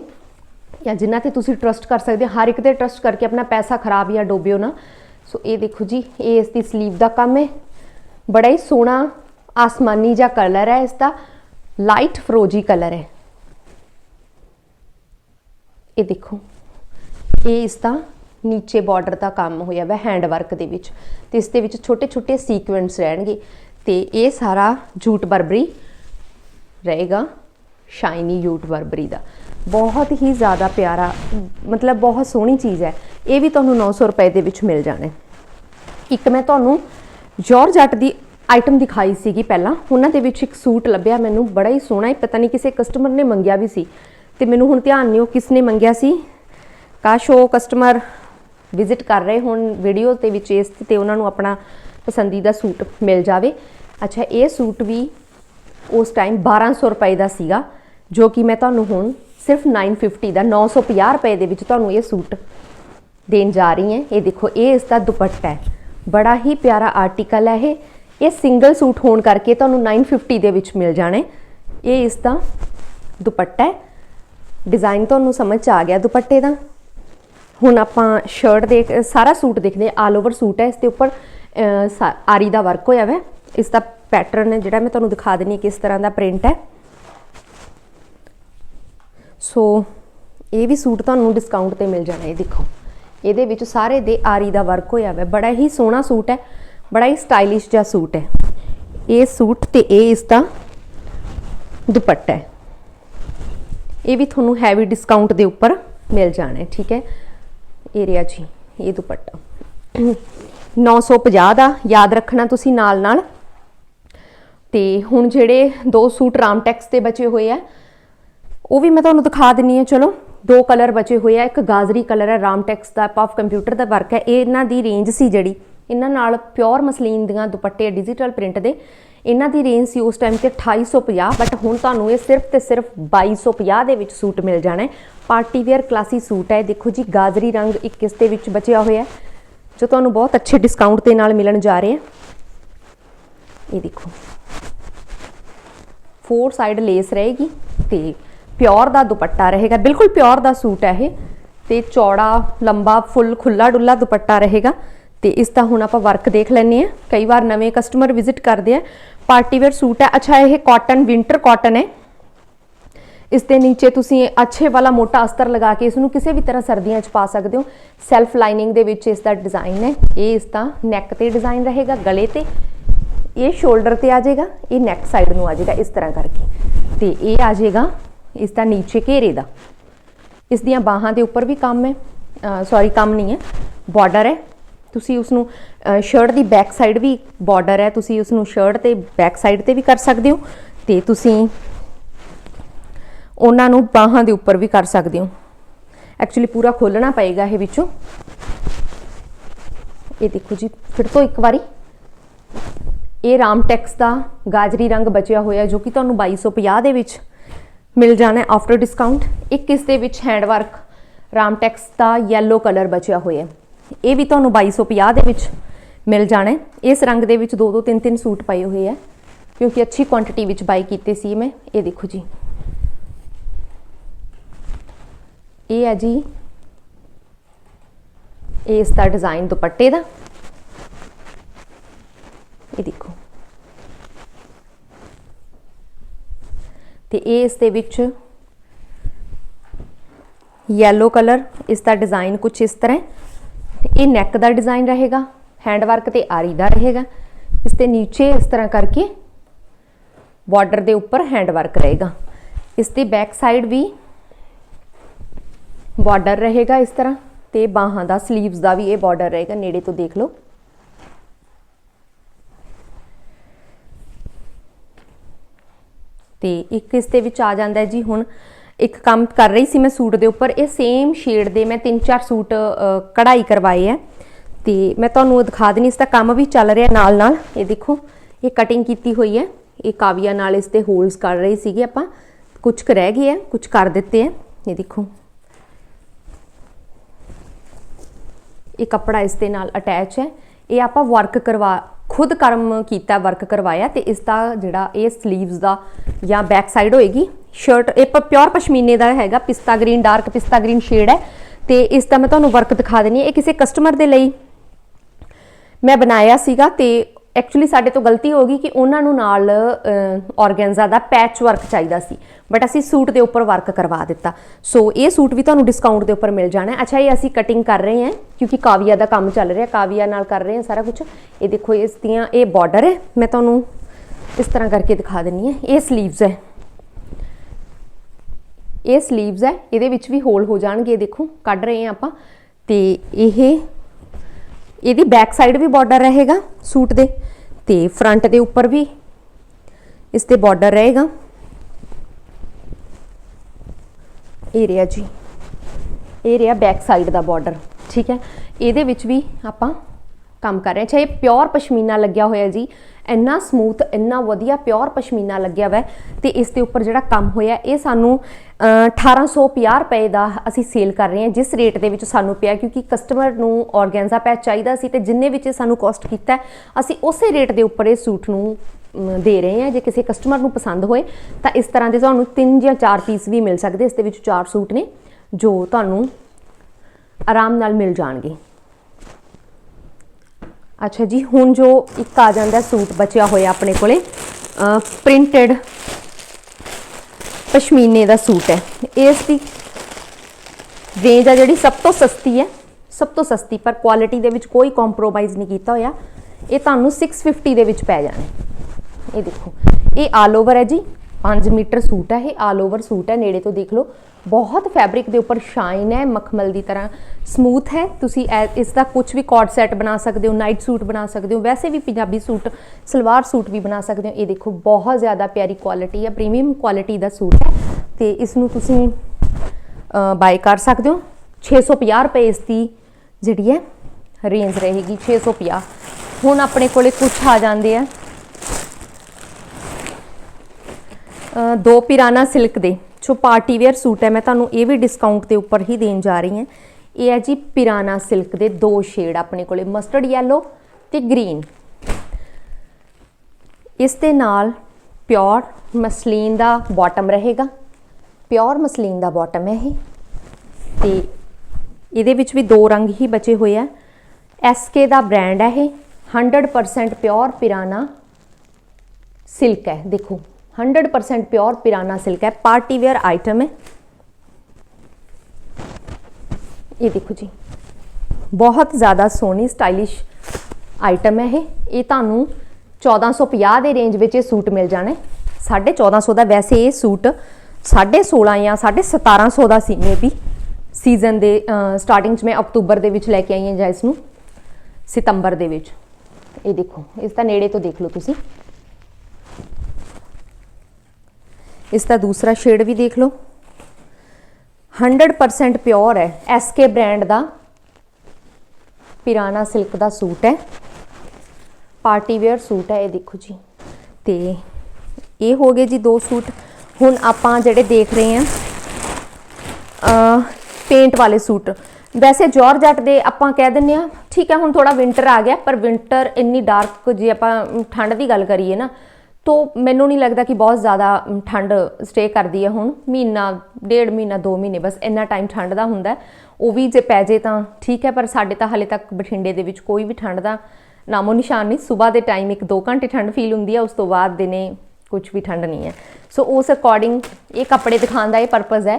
ਜਾਂ ਜਿਨ੍ਹਾਂ ਤੇ ਤੁਸੀਂ ਟਰਸਟ ਕਰ ਸਕਦੇ ਹੋ। ਹਰ ਇੱਕ ਤੇ ਟਰਸਟ ਕਰਕੇ ਆਪਣਾ ਪੈਸਾ ਖਰਾਬ ਜਾਂ ਡੋਬਿਓ ਨਾ। ਸੋ ਇਹ ਦੇਖੋ ਜੀ, ਇਹ ਇਸ ਦੀ 슬ੀਵ ਦਾ ਕੰਮ ਹੈ। ਬੜਾ ਹੀ ਸੋਹਣਾ ਆਸਮਾਨੀ ਜਿਹਾ ਕਲਰ ਹੈ ਇਸ ਦਾ। ਲਾਈਟ ਫਰੋਜੀ ਕਲਰ ਹੈ। ਇਹ ਦੇਖੋ, ਇਹ ਇਸ ਦਾ ਨੀਚੇ ਬਾਰਡਰ ਦਾ ਕੰਮ ਹੋਇਆ ਵਾ ਹੈਂਡ ਵਰਕ ਦੇ ਵਿੱਚ। ਤੇ ਇਸ ਦੇ ਵਿੱਚ ਛੋਟੇ ਛੋਟੇ ਸੀਕੁਐਂਸ ਰਹਿਣਗੇ। ਤੇ ਇਹ ਸਾਰਾ ਜੂਟ ਬਰਬਰੀ ਰਹੇਗਾ ਸ਼ਾਈਨੀ ਜੂਟ ਬਰਬਰੀ ਦਾ। ਬਹੁਤ ਹੀ ਜ਼ਿਆਦਾ ਪਿਆਰਾ, ਮਤਲਬ ਬਹੁਤ ਸੋਹਣੀ ਚੀਜ਼ ਹੈ। ਇਹ ਵੀ ਤੁਹਾਨੂੰ 900 ਰੁਪਏ ਦੇ ਵਿੱਚ ਮਿਲ ਜਾਣਾ। ਇੱਕ ਮੈਂ ਤੁਹਾਨੂੰ ਜਾਰਜਟ ਦੀ ਆਈਟਮ ਦਿਖਾਈ ਸੀਗੀ ਪਹਿਲਾਂ। ਉਹਨਾਂ ਦੇ ਵਿੱਚ ਇੱਕ ਸੂਟ ਲੱਭਿਆ ਮੈਨੂੰ, ਬੜਾ ਹੀ ਸੋਹਣਾ ਹੈ। ਪਤਾ ਨਹੀਂ ਕਿਸੇ ਕਸਟਮਰ ਨੇ ਮੰਗਿਆ ਵੀ ਸੀ। ਤੇ ਮੈਨੂੰ ਹੁਣ ਧਿਆਨ ਨਹੀਂ ਉਹ ਕਿਸ ਨੇ ਮੰਗਿਆ ਸੀ। ਕਾਸ਼ ਉਹ ਕਸਟਮਰ ਵਿਜ਼ਿਟ ਕਰ ਰਹੇ ਹੋਣ ਵੀਡੀਓ ਦੇ ਵਿੱਚ ਇਸ ਤੇ ਉਹਨਾਂ ਨੂੰ ਆਪਣਾ ਪਸੰਦੀਦਾ ਸੂਟ ਮਿਲ ਜਾਵੇ। ਅੱਛਾ, ਇਹ ਸੂਟ ਵੀ ਉਸ ਟਾਈਮ 1200 ਰੁਪਏ ਦਾ ਸੀਗਾ, ਜੋ ਕਿ ਮੈਂ ਤੁਹਾਨੂੰ ਹੁਣ ਸਿਰਫ 950 ਦਾ 950 ਰੁਪਏ ਦੇ ਵਿੱਚ ਤੁਹਾਨੂੰ ਇਹ ਸੂਟ ਦੇਣ ਜਾ ਰਹੀ ਹਾਂ। ਇਹ ਦੇਖੋ, ਇਹ ਇਸ ਦਾ ਦੁਪੱਟਾ ਹੈ। ਬੜਾ ਹੀ ਪਿਆਰਾ ਆਰਟੀਕਲ ਹੈ ਇਹ। ਇਹ ਸਿੰਗਲ ਸੂਟ ਹੋਣ ਕਰਕੇ ਤੁਹਾਨੂੰ 950 ਦੇ ਵਿੱਚ ਮਿਲ ਜਾਣਾ ਇਹ ਇਸ ਦਾ ਦੁਪੱਟਾ ਹੈ। ਡਿਜ਼ਾਈਨ ਤੁਹਾਨੂੰ ਸਮਝ ਚ ਆ ਗਿਆ ਦੁਪੱਟੇ ਦਾ। ਹੁਣ ਆਪਾਂ ਸ਼ਰਟ ਦੇਖ, ਸਾਰਾ ਸੂਟ ਦੇਖਦੇ ਆਲ ਓਵਰ ਸੂਟ ਹੈ, ਇਸ ਦੇ ਉੱਪਰ ਸਾ- ਆਰੀ ਦਾ ਵਰਕ ਹੋਇਆ ਹੋਇਆ ਇਸ ਦਾ ਪੈਟਰਨ ਹੈ, ਜਿਹੜਾ ਮੈਂ ਤੁਹਾਨੂੰ ਦਿਖਾ ਦਿੰਨੀ ਕਿਸ ਤਰ੍ਹਾਂ ਦਾ ਪ੍ਰਿੰਟ ਹੈ। ਸੋ ਇਹ ਵੀ ਸੂਟ ਤੁਹਾਨੂੰ ਡਿਸਕਾਊਂਟ ਤੇ ਮਿਲ ਜਾਣਾ, ਇਹ ਦੇਖੋ। ਇਹਦੇ ਵਿੱਚ ਸਾਰੇ ਦੇ ਆਰੀ ਦਾ ਵਰਕ ਹੋਇਆ ਹੋਇਆ ਬੜਾ ਹੀ ਸੋਹਣਾ ਸੂਟ ਹੈ, ਬੜਾ ਹੀ ਸਟਾਈਲਿਸ਼ ਜਿਹਾ ਸੂਟ ਹੈ। ਇਹ ਸੂਟ ਤੇ ਇਹ ਇਸ ਦਾ ਦੁਪੱਟਾ ਹੈ। ਇਹ ਵੀ ਤੁਹਾਨੂੰ ਹੈਵੀ ਡਿਸਕਾਊਂਟ ਦੇ ਉੱਪਰ ਮਿਲ ਜਾਣਾ ਹੈ, ਠੀਕ ਹੈ? ਇਹ ਰਿਹਾ ਜੀ ਇਹ ਦੁਪੱਟਾ। 950 ਦਾ ਯਾਦ ਰੱਖਣਾ ਤੁਸੀਂ ਨਾਲ ਨਾਲ। ਤੇ ਹੁਣ ਜਿਹੜੇ ਦੋ ਸੂਟ ਰਾਮਟੈਕਸ ਦੇ ਬਚੇ ਹੋਏ ਆ, ਉਹ ਵੀ ਮੈਂ ਤੁਹਾਨੂੰ ਦਿਖਾ ਦਿੰਨੀ ਆ, ਚਲੋ। ਦੋ ਕਲਰ ਬਚੇ ਹੋਏ ਆ, ਇੱਕ ਗਾਜ਼ਰੀ ਕਲਰ ਹੈ ਰਾਮਟੈਕਸ ਦਾ ਪਫ ਕੰਪਿਊਟਰ ਦਾ ਵਰਕ ਹੈ। ਇਹ ਇਹਨਾਂ ਦੀ ਰੇਂਜ ਸੀ ਜਿਹੜੀ, ਇਹਨਾਂ ਨਾਲ ਪਿਓਰ ਮਸਲੀਨ ਦੀਆਂ ਦੁਪੱਟੇ ਡਿਜੀਟਲ ਪ੍ਰਿੰਟ ਦੇ। ਇਹਨਾਂ ਦੀ ਰੇਂਜ ਸੀ ਉਸ ਟਾਈਮ ਤੇ 2850 ਬਟ ਹੁਣ ਤੁਹਾਨੂੰ ਇਹ ਸਿਰਫ ਤੇ ਸਿਰਫ 2250 ਦੇ ਵਿੱਚ ਸੂਟ ਮਿਲ ਜਾਣਾ ਹੈ। ਪਾਰਟੀ ਵੇਅਰ ਕਲਾਸੀ ਸੂਟ ਹੈ। ਦੇਖੋ ਜੀ, ਗਾਜ਼ਰੀ ਰੰਗ ਇੱਕ ਇਸ ਦੇ ਵਿੱਚ ਬਚਿਆ ਹੋਇਆ ਹੈ, ਜੋ ਤੁਹਾਨੂੰ ਬਹੁਤ ਅੱਛੇ ਡਿਸਕਾਊਂਟ ਦੇ ਨਾਲ ਮਿਲਣ ਜਾ ਰਹੇ ਹੈ। ਇਹ ਦੇਖੋ। ਫੋਰ ਸਾਈਡ ਲੇਸ ਰਹੇਗੀ ਤੇ ਪਿਓਰ ਦਾ ਦੁਪੱਟਾ ਰਹੇਗਾ। ਬਿਲਕੁਲ ਪਿਓਰ ਦਾ ਸੂਟ ਹੈ ਇਹ ਤੇ ਚੌੜਾ, ਲੰਬਾ, ਫੁੱਲ ਖੁੱਲਾ ਡੁੱਲਾ ਦੁਪੱਟਾ ਰਹੇਗਾ ਤੇ ਇਸ ਦਾ ਹੁਣ ਆਪਾਂ ਵਰਕ ਦੇਖ ਲੈਣੇ ਆ ਕਈ ਵਾਰ ਨਵੇਂ ਕਸਟਮਰ ਵਿਜ਼ਿਟ ਕਰਦੇ ਆ। ਪਾਰਟੀ ਵੇਅਰ ਸੂਟ ਹੈ। ਅੱਛਾ, ਇਹ ਕਾਟਨ ਵਿੰਟਰ ਕਾਟਨ ਹੈ। ਇਸ ਦੇ ਨੀਚੇ ਤੁਸੀਂ ਅੱਛੇ ਵਾਲਾ ਮੋਟਾ ਅਸਤਰ ਲਗਾ ਕੇ ਇਸ ਨੂੰ ਕਿਸੇ ਵੀ ਤਰ੍ਹਾਂ ਸਰਦੀਆਂ 'ਚ ਪਾ ਸਕਦੇ ਹੋ। ਸੈਲਫ ਲਾਈਨਿੰਗ ਦੇ ਵਿੱਚ ਇਸ ਦਾ ਡਿਜ਼ਾਈਨ ਹੈ। ਇਹ ਇਸ ਦਾ ਨੈਕ ਤੇ ਡਿਜ਼ਾਈਨ ਰਹੇਗਾ, ਗਲੇ ਤੇ। ਇਹ ਸ਼ੋਲਡਰ ਤੇ ਆ ਜਾਏਗਾ, ਇਹ ਨੈਕ ਸਾਈਡ ਨੂੰ ਆ ਜਾਏਗਾ ਇਸ ਤਰ੍ਹਾਂ ਕਰਕੇ। ਤੇ ਇਹ ਆ ਜਾਏਗਾ ਇਸ ਦਾ ਨੀਚੇ ਘੇਰੇ ਦਾ। ਇਸ ਦੀਆਂ ਬਾਹਾਂ ਦੇ ਉੱਪਰ ਵੀ ਕੰਮ ਹੈ। ਸੌਰੀ ਕੰਮ ਨਹੀਂ ਹੈ। ਬਾਰਡਰ ਹੈ। ਤੁਸੀਂ ਉਸ ਨੂੰ ਸ਼ਰਟ ਦੀ ਬੈਕ ਸਾਈਡ ਵੀ ਬਾਰਡਰ ਹੈ, ਤੁਸੀਂ ਉਸ ਨੂੰ ਸ਼ਰਟ ਤੇ ਬੈਕ ਸਾਈਡ ਤੇ ਵੀ ਕਰ ਸਕਦੇ ਹੋ ਤੇ ਤੁਸੀਂ ਉਹਨਾਂ ਨੂੰ ਬਾਹਾਂ ਦੇ ਉੱਪਰ ਵੀ ਕਰ ਸਕਦੇ ਹੋ। ਐਕਚੁਅਲੀ ਪੂਰਾ ਖੋਲਣਾ ਪਏਗਾ ਇਹ ਵਿੱਚੋਂ। ਇਹ ਦੇਖੋ ਜੀ, ਫਿਰ ਤੋਂ ਇੱਕ ਵਾਰੀ। ਇਹ ਰਾਮਟੈਕਸ ਦਾ ਗਾਜਰੀ ਰੰਗ ਬਚਿਆ ਹੋਇਆ ਜੋ ਕਿ ਤੁਹਾਨੂੰ 2250 ਦੇ ਵਿੱਚ ਮਿਲ ਜਾਣਾ ਹੈ ਆਫਟਰ ਡਿਸਕਾਊਂਟ ਇੱਕ ਇਸ ਦੇ ਵਿੱਚ ਹੈਂਡ ਵਰਕ ਰਾਮਟੈਕਸ ਦਾ yellow ਕਲਰ ਬਚਿਆ ਹੋਇਆ ਇਹ ਵੀ ਤੁਹਾਨੂੰ 2250 ਦੇ ਵਿੱਚ ਮਿਲ ਜਾਣਾ ਇਸ ਰੰਗ ਦੇ ਵਿੱਚ ਦੋ ਦੋ ਤਿੰਨ ਤਿੰਨ ਸੂਟ ਪਏ ਹੋਏ ਆ। ਕਿਉਂਕਿ ਅੱਛੀ ਕੁਆਂਟੀਟੀ ਵਿੱਚ ਬਾਈ ਕੀਤੇ ਸੀ ਮੈਂ। ਇਹ ਦੇਖੋ ਜੀ। ਇਹ ਹੈ ਜੀ ਇਹ ਇਸ ਦਾ ਡਿਜ਼ਾਈਨ ਦੁਪੱਟੇ ਦਾ। ਇਹ ਦੇਖੋ। ਤੇ ਇਹ ਇਸ ਦੇ ਵਿੱਚ ਯੈਲੋ ਕਲਰ ਇਸ ਦਾ ਡਿਜ਼ਾਈਨ ਕੁਝ ਇਸ ਤਰ੍ਹਾਂ ਤੇ ਇਹ ਨੈਕ ਦਾ ਡਿਜ਼ਾਈਨ ਰਹੇਗਾ ਹੈਂਡ ਵਰਕ ਤੇ ਆਰੀ ਦਾ ਰਹੇਗਾ। ਇਸ 'ਤੇ ਨੀਚੇ ਇਸ ਤਰ੍ਹਾਂ ਕਰਕੇ ਬਾਰਡਰ ਦੇ ਉੱਪਰ ਹੈਂਡ ਵਰਕ ਰਹੇਗਾ। ਇਸ 'ਤੇ ਬੈਕ ਸਾਈਡ ਵੀ ਬਾਰਡਰ ਰਹੇਗਾ ਇਸ ਤਰ੍ਹਾਂ ਤੇ ਬਾਹਾਂ ਦਾ 슬ੀਵਸ ਦਾ ਵੀ ਇਹ ਬਾਰਡਰ ਰਹੇਗਾ, ਨੇੜੇ ਤੋਂ ਦੇਖ ਲਓ। ਤੇ ਇੱਕ ਇਸ ਦੇ ਵਿੱਚ ਆ ਜਾਂਦਾ ਜੀ ਹੁਣ ਇੱਕ ਕੰਮ ਕਰ ਰਹੀ ਸੀ ਮੈਂ ਸੂਟ ਦੇ ਉੱਪਰ, ਇਹ ਸੇਮ ਸ਼ੇਡ ਦੇ ਮੈਂ ਤਿੰਨ ਚਾਰ ਸੂਟ ਕਢਾਈ ਕਰਵਾਏ ਆ। ਤੇ ਮੈਂ ਤੁਹਾਨੂੰ ਦਿਖਾ ਦੇਣੀ ਇਸ ਦਾ ਕੰਮ ਵੀ ਚੱਲ ਰਿਹਾ ਨਾਲ ਨਾਲ ਇਹ ਦੇਖੋ, ਇਹ ਕਟਿੰਗ ਕੀਤੀ ਹੋਈ ਹੈ। ਇਹ ਕਾਵੀਆ ਨਾਲ ਇਸ ਤੇ ਹੋਲਸ ਕਰ ਰਹੀ ਸੀਗੇ ਆਪਾਂ। ਕੁਝ ਕੁ ਰਹਿ ਗਏ ਆ ਕੁਝ ਕਰ ਦਿੱਤੇ ਆ। ਇਹ ਦੇਖੋ। ਇਹ ਕੱਪੜਾ ਇਸ ਦੇ ਨਾਲ ਅਟੈਚ ਹੈ। ਇਹ ਆਪਾਂ ਵਰਕ ਕਰਵਾ ਖੁਦ ਕਰਮ ਕੀਤਾ ਵਰਕ ਕਰਵਾਇਆ ਤੇ ਇਸ ਦਾ ਜਿਹੜਾ ਇਹ 슬ੀਵਸ ਦਾ ਜਾਂ ਬੈਕ ਸਾਈਡ ਹੋਏਗੀ ਸ਼ਰਟ ਇਹ ਪਿਓਰ ਪਸ਼ਮੀਨੇ ਦਾ ਹੈਗਾ, ਪਿਸਤਾ ਗ੍ਰੀਨ ਡਾਰਕ ਪਿਸਤਾ ਗ੍ਰੀਨ ਸ਼ੇਡ ਹੈ ਤੇ ਇਸ ਦਾ ਮੈਂ ਤੁਹਾਨੂੰ ਵਰਕ ਦਿਖਾ ਦੇਣੀ ਹੈ। ਇਹ ਕਿਸੇ ਕਸਟਮਰ ਦੇ ਲਈ ਮੈਂ ਬਣਾਇਆ ਸੀਗਾ ਤੇ ਐਕਚੁਅਲੀ ਸਾਡੇ ਤੋਂ ਗਲਤੀ ਹੋ ਗਈ ਕਿ ਉਹਨਾਂ ਨੂੰ ਨਾਲ ਆਰਗੈਂਜ਼ਾ ਦਾ ਪੈਚ ਵਰਕ ਚਾਹੀਦਾ ਸੀ। ਬਟ ਅਸੀਂ ਸੂਟ ਦੇ ਉੱਪਰ ਵਰਕ ਕਰਵਾ ਦਿੱਤਾ। ਸੋ ਇਹ ਸੂਟ ਵੀ ਤੁਹਾਨੂੰ ਡਿਸਕਾਊਂਟ ਦੇ ਉੱਪਰ ਮਿਲ ਜਾਣਾ। ਅੱਛਾ, ਇਹ ਅਸੀਂ ਕਟਿੰਗ ਕਰ ਰਹੇ ਹਾਂ, ਕਿਉਂਕਿ ਕਾਵੀਆ ਦਾ ਕੰਮ ਚੱਲ ਰਿਹਾ, ਕਾਵੀਆ ਨਾਲ ਕਰ ਰਹੇ ਹਾਂ ਸਾਰਾ ਕੁਝ ਇਹ ਦੇਖੋ, ਇਸ ਦੀਆਂ, ਇਹ ਬਾਰਡਰ ਹੈ। ਮੈਂ ਤੁਹਾਨੂੰ ਇਸ ਤਰ੍ਹਾਂ ਕਰਕੇ ਦਿਖਾ ਦਿੰਨੀ ਹੈ। ਇਹ 슬ੀਵਸ ਹੈ। ਇਹ 슬ੀਵਸ ਹੈ। ਇਹਦੇ ਵਿੱਚ ਵੀ ਹੋਲ ਹੋ ਜਾਣਗੇ ਦੇਖੋ, ਕੱਢ ਰਹੇ ਹਾਂ ਆਪਾਂ। ਤੇ ਇਹ ਇਹਦੀ ਬੈਕ ਸਾਈਡ ਵੀ ਬਾਰਡਰ ਰਹੇਗਾ ਸੂਟ ਦੇ ਤੇ ਫਰੰਟ ਦੇ ਉੱਪਰ ਵੀ ਇਸ ਤੇ ਬਾਰਡਰ ਰਹੇਗਾ। ਇਹ ਰਿਹਾ ਜੀ। ਇਹ ਰਿਹਾ ਬੈਕ ਸਾਈਡ ਦਾ ਬਾਰਡਰ ਠੀਕ ਹੈ। ਇਹਦੇ ਵਿੱਚ ਵੀ ਆਪਾਂ ਕੰਮ ਕਰ ਰਹੇ ਹਾਂ। ਚਾਹੇ ਪਿਓਰ ਪਸ਼ਮੀਨਾ ਲੱਗਿਆ ਹੋਇਆ ਜੀ ਇੰਨਾ ਸਮੂਥ ਇੰਨਾ ਵਧੀਆ ਪਿਓਰ ਪਸ਼ਮੀਨਾ ਲੱਗਿਆ ਵੈ ਹੈ ਤੇ ਇਸ ਦੇ ਉੱਪਰ ਜਿਹੜਾ ਕੰਮ ਹੋਇਆ ਇਹ ਸਾਨੂੰ ਅ, 1850 ਰੁਪਏ ਦਾ ਅਸੀਂ ਸੇਲ ਕਰ ਰਹੇ ਹਾਂ ਜਿਸ ਰੇਟ ਦੇ ਵਿੱਚ ਸਾਨੂੰ ਪਿਆ ਕਿਉਂਕਿ ਕਸਟਮਰ ਨੂੰ ਆਰਗੈਂਜ਼ਾ ਪੈ ਚਾਹੀਦਾ ਸੀ ਤੇ ਜਿੰਨੇ ਵਿੱਚ ਇਹ ਸਾਨੂੰ ਕਾਸਟ ਕੀਤਾ ਅਸੀਂ ਉਸੇ ਰੇਟ ਦੇ ਉੱਪਰ ਇਹ ਸੂਟ ਨੂੰ ਦੇ ਰਹੇ ਹਾਂ। ਜੇ ਕਿਸੇ ਕਸਟਮਰ ਨੂੰ ਪਸੰਦ ਹੋਏ ਤਾਂ ਇਸ ਤਰ੍ਹਾਂ ਦੇ ਤੁਹਾਨੂੰ ਤਿੰਨ ਜਾਂ ਚਾਰ ਪੀਸ ਵੀ ਮਿਲ ਸਕਦੇ ਇਸ ਦੇ ਵਿੱਚ ਚਾਰ ਸੂਟ ਨੇ ਜੋ ਤੁਹਾਨੂੰ ਆਰਾਮ ਨਾਲ ਮਿਲ ਜਾਣਗੇ। ਅੱਛਾ ਜੀ, ਹੁਣ ਜੋ ਇੱਕ ਆ ਜਾਂਦਾ ਸੂਟ ਬਚਿਆ ਹੋਇਆ ਆਪਣੇ ਕੋਲੇ ਪ੍ਰਿੰਟਡ ਪਸ਼ਮੀਨੇ ਦਾ ਸੂਟ ਹੈ। ਇਸ ਦੀ ਰੇਂਜ ਆ ਜਿਹੜੀ ਸਭ ਤੋਂ ਸਸਤੀ ਹੈ, ਸਭ ਤੋਂ ਸਸਤੀ, ਪਰ ਕੁਆਲਿਟੀ ਦੇ ਵਿੱਚ ਕੋਈ ਕੰਪਰੋਮਾਈਜ਼ ਨਹੀਂ ਕੀਤਾ ਹੋਇਆ। ਇਹ ਤੁਹਾਨੂੰ 650 ਦੇ ਵਿੱਚ ਪੈ ਜਾਣਾ ਇਹ ਦੇਖੋ, ਇਹ ਆਲ ਓਵਰ ਹੈ ਜੀ 5 ਮੀਟਰ ਸੂਟ ਹੈ, ਇਹ ਆਲ ਓਵਰ ਸੂਟ ਹੈ। ਨੇੜੇ ਤੋਂ ਦੇਖ ਲਓ ਬਹੁਤ ਫੈਬਰਿਕ ਦੇ ਉੱਪਰ ਸ਼ਾਈਨ ਹੈ, ਮਖਮਲ ਦੀ ਤਰ੍ਹਾਂ ਸਮੂਥ ਹੈ। ਤੁਸੀਂ ਐ- ਇਸ ਦਾ ਕੁਝ ਵੀ ਕੋਟ ਸੈਟ ਬਣਾ ਸਕਦੇ ਹੋ ਨਾਈਟ ਸੂਟ ਬਣਾ ਸਕਦੇ ਹੋ, ਵੈਸੇ ਵੀ ਪੰਜਾਬੀ ਸੂਟ ਸਲਵਾਰ ਸੂਟ ਵੀ ਬਣਾ ਸਕਦੇ ਹੋ। ਇਹ ਦੇਖੋ, ਬਹੁਤ ਜ਼ਿਆਦਾ ਪਿਆਰੀ ਕੁਆਲਿਟੀ ਹੈ ਪ੍ਰੀਮੀਅਮ ਕੁਆਲਿਟੀ ਦਾ ਸੂਟ ਹੈ। ਤੇ ਇਸ ਨੂੰ ਤੁਸੀਂ ਬਾਈ ਕਰ ਸਕਦੇ ਹੋ। 650 ਰੁਪਏ ਇਸ ਦੀ ਜਿਹੜੀ ਹੈ ਰੇਂਜ ਰਹੇਗੀ 650 ਹੁਣ ਆਪਣੇ ਕੋਲੇ ਕੁਝ ਆ ਜਾਂਦੇ ਆ। ਦੋ ਪਿਰਾਨਾ ਸਿਲਕ ਦੇ। ਜੋ ਪਾਰਟੀ ਵੇਅਰ ਸੂਟ ਹੈ। ਮੈਂ ਤੁਹਾਨੂੰ ਇਹ ਵੀ ਡਿਸਕਾਊਂਟ ਦੇ ਉੱਪਰ ਹੀ ਦੇਣ ਜਾ ਰਹੀ ਹਾਂ। ਇਹ ਹੈ ਜੀ ਪਿਰਾਨਾ ਸਿਲਕ ਦੇ ਦੋ ਸ਼ੇਡ ਆਪਣੇ ਕੋਲੇ ਮਸਟਰਡ ਯੈਲੋ ਤੇ ਗ੍ਰੀਨ ਇਸ ਦੇ ਨਾਲ ਪਿਓਰ ਮਸਲੀਨ ਦਾ ਬਾਟਮ ਰਹੇਗਾ। ਪਿਓਰ ਮਸਲੀਨ ਦਾ ਬਾਟਮ ਹੈ ਇਹ। ਤੇ ਇਹਦੇ ਵਿੱਚ ਵੀ ਦੋ ਰੰਗ ਹੀ ਬਚੇ ਹੋਏ ਆ। ਐਸਕੇ ਦਾ ਬ੍ਰਾਂਡ ਹੈ ਇਹ। 100% ਪਿਓਰ ਪਿਰਾਨਾ ਸਿਲਕ ਹੈ, ਦੇਖੋ। 100% ਪਿਓਰ ਪਿਰਾਨਾ ਸਿਲਕ ਹੈ ਪਾਰਟੀ ਵੇਅਰ ਆਈਟਮ ਹੈ ਇਹ ਦੇਖੋ ਜੀ ਬਹੁਤ ਜ਼ਿਆਦਾ ਸੋਹਣੀ ਸਟਾਈਲਿਸ਼ ਆਈਟਮ ਹੈ ਇਹ ਇਹ ਤੁਹਾਨੂੰ 1450 ਦੇ ਰੇਂਜ ਵਿੱਚ ਇਹ ਸੂਟ ਮਿਲ ਜਾਣਾ ਹੈ 1450 ਦਾ ਵੈਸੇ ਇਹ ਸੂਟ 16.5 ਜਾਂ 1750 ਦਾ ਸੀ ਮੇਬੀ ਸੀਜ਼ਨ ਦੇ ਸਟਾਰਟਿੰਗ 'ਚ ਮੈਂ ਅਕਤੂਬਰ ਦੇ ਵਿੱਚ ਲੈ ਕੇ ਆਈ ਹਾਂ ਜਾਂ ਇਸ ਨੂੰ ਸਤੰਬਰ ਦੇ ਵਿੱਚ ਇਹ ਦੇਖੋ ਇਸ ਦਾ ਨੇੜੇ ਤੋਂ ਦੇਖ ਲਓ ਤੁਸੀਂ ਇਸ ਦਾ ਦੂਸਰਾ ਸ਼ੇਡ ਵੀ ਦੇਖ ਲਓ। 100% ਪਿਓਰ ਹੈ। ਐਸ ਕੇ ਬ੍ਰਾਂਡ ਦਾ ਪਿਰਾਨਾ ਸਿਲਕ ਦਾ ਸੂਟ ਹੈ। ਪਾਰਟੀ ਵੇਅਰ ਸੂਟ ਹੈ ਇਹ ਦੇਖੋ ਜੀ। ਤੇ ਇਹ ਹੋ ਗਏ ਜੀ ਦੋ ਸੂਟ। ਹੁਣ ਆਪਾਂ ਜਿਹੜੇ ਦੇਖ ਰਹੇ ਆ ਪੇਂਟ ਵਾਲੇ ਸੂਟ। ਵੈਸੇ ਜਾਰਜਟ ਦੇ ਆਪਾਂ ਕਹਿ ਦਿੰਨੇ ਆ ਠੀਕ ਹੈ, ਹੁਣ ਥੋੜਾ ਵਿంటర్ ਆ ਗਿਆ, ਪਰ ਵਿంటర్ ਇੰਨੀ ਡਾਰਕ ਜੇ ਆਪਾਂ ਠੰਡ ਦੀ ਗੱਲ ਕਰੀਏ ਨਾ ਤੋ ਮੈਨੂੰ ਨਹੀਂ ਲੱਗਦਾ ਕਿ ਬਹੁਤ ਜ਼ਿਆਦਾ ਠੰਡ ਸਟੇ ਕਰਦੀ ਹੈ ਹੁਣ। ਮਹੀਨਾ, ਡੇਢ ਮਹੀਨਾ 2 ਮਹੀਨੇ ਬਸ ਇੰਨਾ ਟਾਈਮ ਠੰਡ ਦਾ ਹੁੰਦਾ ਉਹ ਵੀ ਜੇ ਪੈ ਜੇ ਤਾਂ ਠੀਕ ਹੈ, ਪਰ ਸਾਡੇ ਤਾਂ ਹਲੇ ਤੱਕ ਬਠਿੰਡੇ ਦੇ ਵਿੱਚ ਕੋਈ ਵੀ ਠੰਡ ਦਾ ਨਾਮੋ ਨਿਸ਼ਾਨ ਨਹੀਂ। ਸਵੇਰ ਦੇ ਟਾਈਮ ਇੱਕ 2 ਘੰਟੇ ਠੰਡ ਫੀਲ ਹੁੰਦੀ ਹੈ, ਉਸ ਤੋਂ ਬਾਅਦ ਦਿਨੇ ਕੁਝ ਵੀ ਠੰਡ ਨਹੀਂ ਹੈ। ਸੋ ਉਸ ਅਕੋਰਡਿੰਗ ਇਹ ਕੱਪੜੇ ਦਿਖਾਉਣ ਦਾ ਇਹ ਪਰਪਸ ਹੈ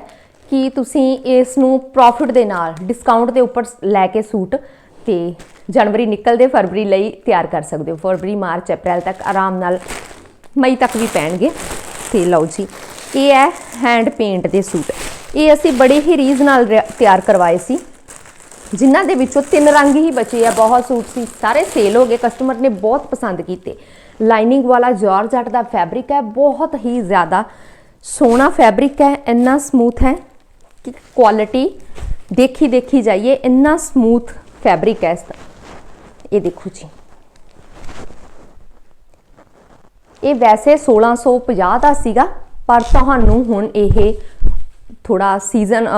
ਕਿ ਤੁਸੀਂ ਇਸ ਨੂੰ ਪ੍ਰੋਫਿਟ ਦੇ ਨਾਲ ਡਿਸਕਾਊਂਟ ਦੇ ਉੱਪਰ ਲੈ ਕੇ ਸੂਟ ਤੇ ਜਨਵਰੀ ਨਿਕਲਦੇ ਫਰਵਰੀ ਲਈ ਤਿਆਰ ਕਰ ਸਕਦੇ ਹੋ। ਫਰਵਰੀ, ਮਾਰਚ, ਅਪ੍ਰੈਲ ਤੱਕ ਆਰਾਮ ਨਾਲ ਮਈ ਤੱਕ ਵੀ ਪੈਣਗੇ। ਤੇ ਲਓ ਜੀ, ਇਹ ਹੈ ਹੈਂਡ ਪੇਂਟ ਦੇ ਸੂਟ। ਇਹ ਅਸੀਂ ਬੜੇ ਹੀ ਰੀਜ਼ ਨਾਲ ਤਿਆਰ ਕਰਵਾਏ ਸੀ। ਜਿਨ੍ਹਾਂ ਦੇ ਵਿੱਚੋਂ ਤਿੰਨ ਰੰਗ ਹੀ ਬਚੇ ਆ, ਬਹੁਤ ਸੂਟ ਸੀ। ਸਾਰੇ ਸੇਲ ਹੋ ਗਏ ਕਸਟਮਰ ਨੇ ਬਹੁਤ ਪਸੰਦ ਕੀਤੇ। ਲਾਈਨਿੰਗ ਵਾਲਾ ਜਾਰਜਟ ਦਾ ਫੈਬਰਿਕ ਹੈ, ਬਹੁਤ ਹੀ ਜ਼ਿਆਦਾ ਸੋਹਣਾ ਫੈਬਰਿਕ ਹੈ, ਇੰਨਾ ਸਮੂਥ ਹੈ ਕਿ ਕੁਆਲਿਟੀ ਦੇਖੀ ਦੇਖੀ ਜਾਈਏ, ਇੰਨਾ ਸਮੂਥ ਫੈਬਰਿਕ ਹੈ ਇਸ ਦਾ। ਇਹ ਦੇਖੋ ਜੀ। ਇਹ ਵੈਸੇ 1650 ਦਾ ਸੀਗਾ, ਪਰ ਤੁਹਾਨੂੰ ਹੁਣ ਇਹ ਥੋੜਾ ਸੀਜ਼ਨ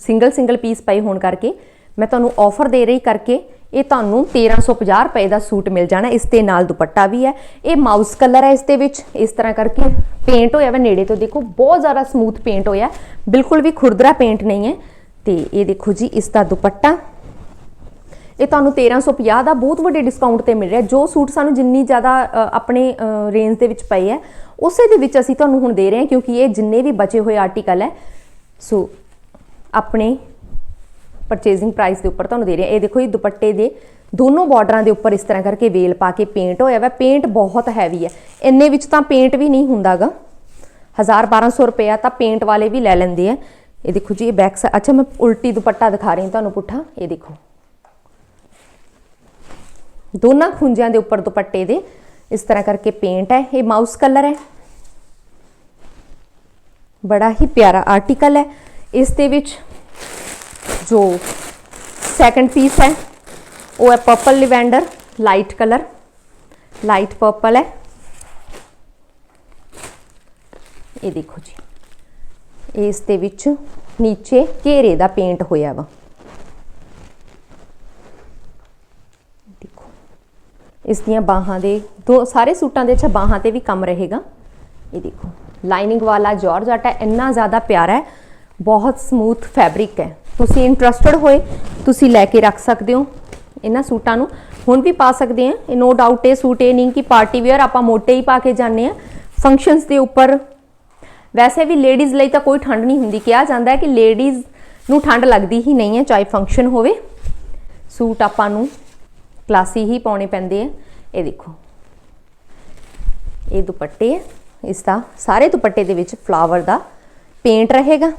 ਸਿੰਗਲ ਸਿੰਗਲ ਪੀਸ ਪਏ ਹੋਣ ਕਰਕੇ ਮੈਂ ਤੁਹਾਨੂੰ ਆਫਰ ਦੇ ਰਹੀ ਕਰਕੇ ਇਹ ਤੁਹਾਨੂੰ 1350 ਰੁਪਏ ਦਾ ਸੂਟ ਮਿਲ ਜਾਣਾ। ਇਸ ਦੇ ਨਾਲ ਦੁਪੱਟਾ ਵੀ ਹੈ। ਇਹ ਮਾਊਸ ਕਲਰ ਹੈ ਇਸ ਦੇ ਵਿੱਚ। ਇਸ ਤਰ੍ਹਾਂ ਕਰਕੇ ਪੇਂਟ ਹੋਇਆ ਵਾ ਨੇੜੇ ਤੋਂ ਦੇਖੋ, ਬਹੁਤ ਜ਼ਿਆਦਾ ਸਮੂਥ ਪੇਂਟ ਹੋਇਆ। ਬਿਲਕੁਲ ਵੀ ਖੁਰਦਰਾ ਪੇਂਟ ਨਹੀਂ ਹੈ। ਤੇ ਇਹ ਦੇਖੋ ਜੀ, ਇਸ ਦਾ ਦੁਪੱਟਾ। ਇਹ ਤੁਹਾਨੂੰ 1350 ਦਾ ਬਹੁਤ ਵੱਡੇ ਡਿਸਕਾਊਂਟ ਤੇ ਮਿਲ ਰਿਹਾ। ਜੋ ਸੂਟ ਸਾਨੂੰ ਜਿੰਨੀ ਜ਼ਿਆਦਾ ਆਪਣੇ ਰੇਂਜ ਦੇ ਵਿੱਚ ਪਏ ਹੈ, ਉਸੇ ਦੇ ਵਿੱਚ ਅਸੀਂ ਤੁਹਾਨੂੰ ਹੁਣ ਦੇ ਰਹੇ ਹਾਂ ਕਿਉਂਕਿ ਇਹ ਜਿੰਨੇ ਵੀ ਬਚੇ ਹੋਏ ਆਰਟੀਕਲ ਹੈ। ਸੋ ਆਪਣੇ ਪਰਚੇਜ਼ਿੰਗ ਪ੍ਰਾਈਸ ਦੇ ਉੱਪਰ ਤੁਹਾਨੂੰ ਦੇ ਰਹੇ ਹਾਂ। ਇਹ ਦੇਖੋ ਇਹ ਦੁਪੱਟੇ ਦੇ ਦੋਨੋਂ ਬਾਰਡਰਾਂ ਦੇ ਉੱਪਰ ਇਸ ਤਰ੍ਹਾਂ ਕਰਕੇ ਵੇਲ ਪਾ ਕੇ ਪੇਂਟ ਹੋਇਆ ਵਾ। ਪੇਂਟ ਬਹੁਤ ਹੈਵੀ ਹੈ। ਇੰਨੇ ਵਿੱਚ ਤਾਂ ਪੇਂਟ ਵੀ ਨਹੀਂ ਹੁੰਦਾਗਾ। 1000 1200 ਰੁਪਇਆ ਤਾਂ ਪੇਂਟ ਵਾਲੇ ਵੀ ਲੈ ਲੈਂਦੇ ਆ। ਇਹ ਦੇਖੋ ਜੀ, ਇਹ ਬੈਕ ਅੱਛਾ, ਮੈਂ ਉਲਟੀ ਦੁਪੱਟਾ ਦਿਖਾ ਰਹੀ ਹਾਂ ਤੁਹਾਨੂੰ ਪੁੱਠਾ। ਇਹ ਦੇਖੋ। ਦੋਨਾਂ ਖੁੰਝਿਆਂ ਦੇ ਉੱਪਰ ਦੁਪੱਟੇ ਦੇ। ਇਸ ਤਰ੍ਹਾਂ ਕਰਕੇ ਪੇਂਟ ਹੈ, ਇਹ ਮਾਊਸ ਕਲਰ ਹੈ। ਬੜਾ ਹੀ ਪਿਆਰਾ ਆਰਟੀਕਲ ਹੈ। ਇਸ ਦੇ ਵਿੱਚ ਜੋ ਸੈਕੰਡ ਪੀਸ ਹੈ, ਉਹ ਹੈ purple lavender light colour light purple ਹੈ। ਇਹ ਦੇਖੋ ਜੀ। ਇਸ ਦੇ ਵਿੱਚ ਨੀਚੇ ਘੇਰੇ ਦਾ ਪੇਂਟ ਹੋਇਆ ਵਾ। ਇਸ ਦੀਆਂ ਬਾਹਾਂ ਦੇ, ਦੋ ਸਾਰੇ ਸੂਟਾਂ ਦੇ ਅੱਛਾ ਬਾਹਾਂ ਤੇ ਵੀ ਕੰਮ ਰਹੇਗਾ। ਇਹ ਦੇਖੋ ਲਾਈਨਿੰਗ ਵਾਲਾ ਜਾਰਜਟ ਹੈ ਇੰਨਾ ਜ਼ਿਆਦਾ ਪਿਆਰਾ ਹੈ, ਬਹੁਤ ਸਮੂਥ ਫੈਬਰਿਕ ਹੈ। ਤੁਸੀਂ ਇੰਟਰਸਟਡ ਹੋਏ, ਤੁਸੀਂ ਲੈ ਕੇ ਰੱਖ ਸਕਦੇ ਹੋ ਇਹਨਾਂ ਸੂਟਾਂ ਨੂੰ। ਹੁਣ ਵੀ ਪਾ ਸਕਦੇ ਆ ਇਹ ਨੋ ਡਾਊਟ ਇਹ ਸੂਟ ਇਹ ਨਹੀਂ ਕਿ ਪਾਰਟੀ ਵੇਅਰ ਆਪਾਂ ਮੋਟੇ ਹੀ ਪਾ ਕੇ ਜਾਂਦੇ ਆ ਫੰਕਸ਼ਨਸ ਦੇ ਉੱਪਰ ਵੈਸੇ ਵੀ ਲੇਡੀਜ਼ ਲਈ ਤਾਂ ਕੋਈ ਠੰਡ ਨਹੀਂ ਹੁੰਦੀ, ਕਿਹਾ ਜਾਂਦਾ ਹੈ ਕਿ ਲੇਡੀਜ਼ ਨੂੰ ਠੰਡ ਲੱਗਦੀ ਹੀ ਨਹੀਂ ਹੈ, ਚਾਹੇ ਫੰਕਸ਼ਨ ਹੋਵੇ। ਸੂਟ ਆਪਾਂ ਨੂੰ ਕਲਾਸੀ ਹੀ ਪਾਉਣੇ ਪੈਂਦੇ ਆ। ਇਹ ਦੇਖੋ। ਇਹ ਦੁਪੱਟੇ ਹੈ ਇਸ ਦਾ ਸਾਰੇ ਦੁਪੱਟੇ ਦੇ ਵਿੱਚ ਫਲਾਵਰ ਦਾ ਪੇਂਟ ਰਹੇਗਾ।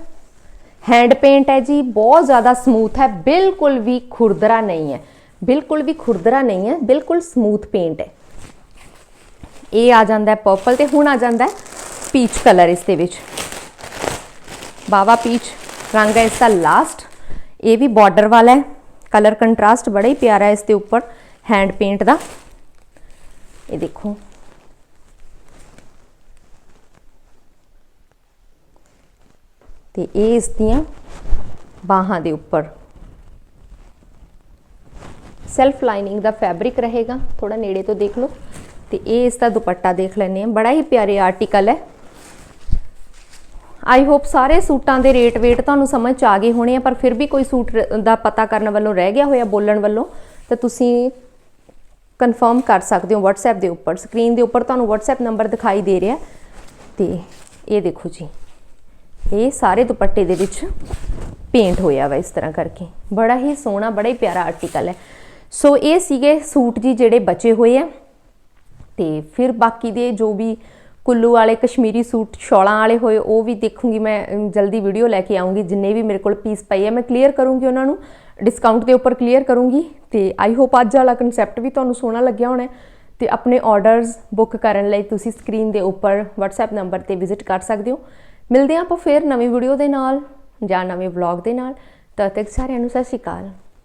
ਹੈਂਡ ਪੇਂਟ ਹੈ ਜੀ, ਬਹੁਤ ਜ਼ਿਆਦਾ ਸਮੂਥ ਹੈ। ਬਿਲਕੁਲ ਵੀ ਖੁਰਦਰਾ ਨਹੀਂ ਹੈ। ਬਿਲਕੁਲ ਵੀ ਖੁਰਦਰਾ ਨਹੀਂ ਹੈ, ਬਿਲਕੁਲ ਸਮੂਥ ਪੇਂਟ ਹੈ। ਇਹ ਆ ਜਾਂਦਾ ਹੈ ਪਰਪਲ ਤੇ ਹੁਣ ਆ ਜਾਂਦਾ ਹੈ ਪੀਚ ਕਲਰ ਇਸ ਦੇ ਵਿੱਚ। ਬਾਵਾ ਪੀਚ ਰੰਗ ਹੈ ਇਸ ਦਾ ਲਾਸਟ ਇਹ ਵੀ ਬਾਰਡਰ ਵਾਲਾ ਹੈ। ਕਲਰ ਕੰਟਰਾਸਟ ਬੜਾ ਹੀ ਪਿਆਰਾ ਹੈ ਇਸ ਦੇ ਉੱਪਰ ਹੈਂਡ ਪੇਂਟ ਦਾ। ਇਹ ਦੇਖੋ। ਤੇ ਇਹ ਇਸ ਦੀਆਂ ਬਾਹਾਂ ਦੇ ਉੱਪਰ। ਸੈਲਫ ਲਾਈਨਿੰਗ ਦਾ ਫੈਬਰਿਕ ਰਹੇਗਾ ਥੋੜਾ ਨੇੜੇ ਤੋਂ ਦੇਖ ਲਓ। ਤੇ ਇਹ ਇਸ ਦਾ ਦੁਪੱਟਾ ਦੇਖ ਲੈਣੇ ਆ ਬੜਾ ਹੀ ਪਿਆਰੇ ਆਰਟੀਕਲ ਹੈ। ਆਈ ਹੋਪ ਸਾਰੇ ਸੂਟਾਂ ਦੇ ਰੇਟ ਵੇਟ ਤੁਹਾਨੂੰ ਸਮਝ ਚ ਆ ਗਏ ਹੋਣੇ ਆ, ਪਰ ਫਿਰ ਵੀ ਕੋਈ ਸੂਟ ਦਾ ਪਤਾ ਕਰਨ ਵੱਲੋਂ ਰਹਿ ਗਿਆ ਹੋਇਆ ਬੋਲਣ ਵੱਲੋਂ, ਤਾਂ ਤੁਸੀਂ ਕਨਫਰਮ ਕਰ ਸਕਦੇ ਹੋ WhatsApp ਦੇ ਉੱਪਰ। ਸਕਰੀਨ ਦੇ ਉੱਪਰ ਤੁਹਾਨੂੰ WhatsApp ਨੰਬਰ ਦਿਖਾਈ ਦੇ ਰਿਹਾ ਤੇ ਇਹ ਦੇਖੋ ਜੀ, ਇਹ ਸਾਰੇ ਦੁਪੱਟੇ ਦੇ ਵਿੱਚ ਪੇਂਟ ਹੋਇਆ ਵਾ ਇਸ ਤਰ੍ਹਾਂ ਕਰਕੇ। ਬੜਾ ਹੀ ਸੋਹਣਾ, ਬੜਾ ਹੀ ਪਿਆਰਾ ਆਰਟੀਕਲ ਹੈ। ਸੋ ਇਹ ਸੀਗੇ ਸੂਟ ਜੀ ਜਿਹੜੇ ਬਚੇ ਹੋਏ ਆ ਤੇ ਫਿਰ ਬਾਕੀ ਦੇ ਜੋ ਵੀ ਕੁੱਲੂ ਵਾਲੇ, ਕਸ਼ਮੀਰੀ ਸੂਟ ਸ਼ੌਲਾਂ ਵਾਲੇ ਹੋਏ, ਉਹ ਵੀ ਦੇਖੂੰਗੀ ਮੈਂ ਜਲਦੀ ਵੀਡੀਓ ਲੈ ਕੇ ਆਉਂਗੀ। ਜਿੰਨੇ ਵੀ ਮੇਰੇ ਕੋਲ ਪੀਸ ਪਏ ਆ, ਮੈਂ ਕਲੀਅਰ ਕਰੂੰਗੀ ਉਹਨਾਂ ਨੂੰ ਡਿਸਕਾਊਂਟ ਦੇ ਉੱਪਰ ਕਲੀਅਰ ਕਰੂੰਗੀ। ਤੇ ਆਈ ਹੋਪ ਅੱਜ ਵਾਲਾ ਕਨਸੈਪਟ ਵੀ ਤੁਹਾਨੂੰ ਸੋਹਣਾ ਲੱਗਿਆ ਹੋਣਾ ਹੈ। ਤੇ ਆਪਣੇ ਆਰਡਰਸ ਬੁੱਕ ਕਰਨ ਲਈ ਤੁਸੀਂ ਸਕਰੀਨ ਦੇ ਉੱਪਰ WhatsApp ਨੰਬਰ ਤੇ ਵਿਜ਼ਿਟ ਕਰ ਸਕਦੇ ਹੋ। ਮਿਲਦੇ ਹਾਂ ਆਪਾਂ ਫਿਰ ਨਵੀਂ ਵੀਡੀਓ ਦੇ ਨਾਲ ਜਾਂ ਨਵੇਂ ਵਲੌਗ ਦੇ ਨਾਲ। ਤਦ ਤੱਕ ਸਾਰਿਆਂ ਨੂੰ ਸਤਿ ਸ਼੍ਰੀ ਅਕਾਲ।